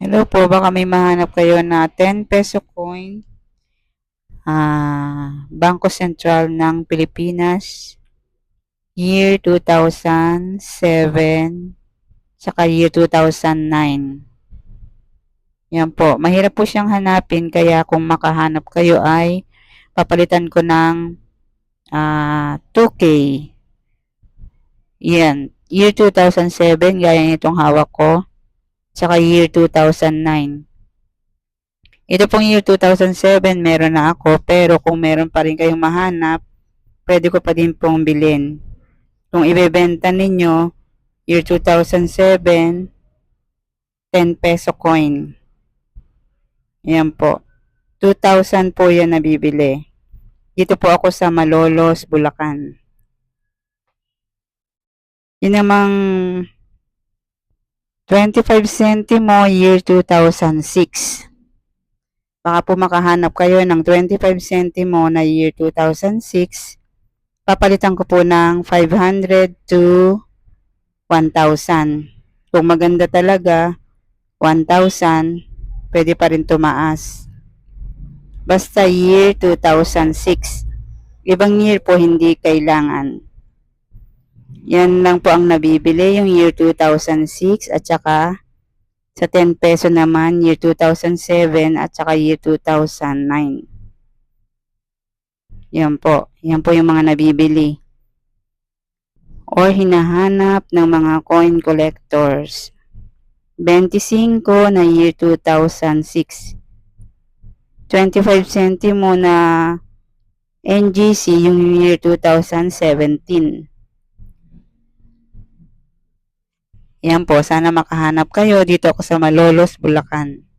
Hello po, baka may mahanap kayo na 10 peso coin. Ah, Bangko Sentral ng Pilipinas. Year 2007, saka year 2009. Yan po. Mahirap po siyang hanapin, kaya kung makahanap kayo ay papalitan ko ng ah, 2K. Yan. Year 2007, gaya nitong hawak ko. Tsaka year 2009. Ito pong year 2007, meron na ako. Pero kung meron pa rin kayong mahanap, pwede ko pa din pong bilhin. Kung ibebenta ninyo, year 2007, 10 peso coin. Yan po. 2,000 po yan nabibili. Dito po ako sa Malolos, Bulacan. Yun namang 25 centimo year 2006. Baka po makahanap kayo ng 25 centimo na year 2006. Papalitan ko po ng 500 to 1,000. Kung maganda talaga, 1,000, pwede pa rin tumaas. Basta year 2006. Ibang year po hindi kailangan. Yan lang po ang nabibili, yung year 2006 at saka sa 10 peso naman, year 2007 at saka year 2009. Yan po. Yan po yung mga nabibili. Or hinahanap ng mga coin collectors. 25 na year 2006. 25 centimo na NGC yung year 2017. Yan po, sana makahanap kayo dito ako sa Malolos, Bulacan.